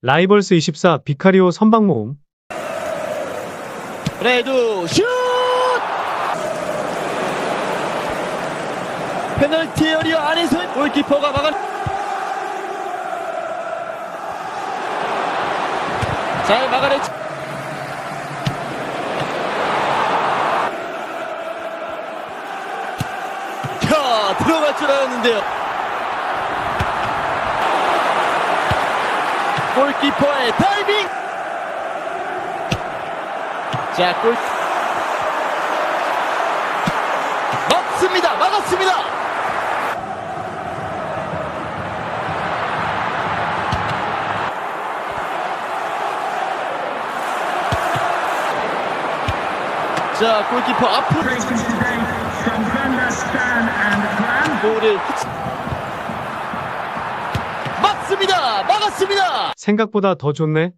라이벌스 24 비카리오 선박 모음. 레드 슛! 페널티 에리어 안에서 골키퍼가 막아 잘 막아냈지 야 들어갈 줄 알았는데요 골키퍼의 다이빙 자, 골. 막습니다. 막았습니다. 자, 골키퍼 앞으로 today 막습니다. 막았습니다. 생각보다 더 좋네.